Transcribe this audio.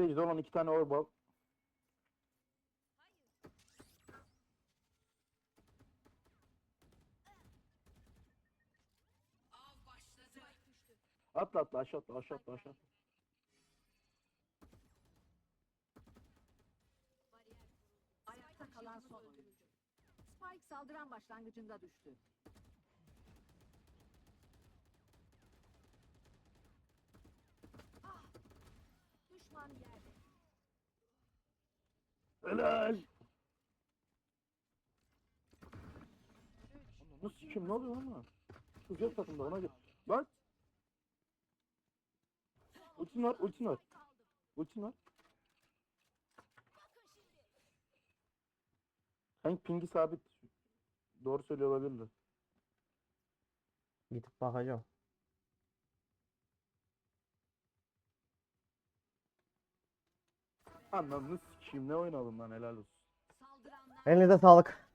Stage'de olan iki tane orb al. Atla atla aşağı atla aşağı atla aşağı. atla. Ayakta kalan son oyuncu. Spike saldıran başlangıcında düştü. Düşman yerde. Helal. Nasıl kim ne oluyor ama? Güzel takımda ona git. Lan. Ultin var ultin var. Ultin var. Hank pingi sabit. Doğru söylüyor olabilirler. Gidip bakacağım. Anladınız sikeyim ne oynadım lan helal olsun. Saldıranlar Elinize sağlık.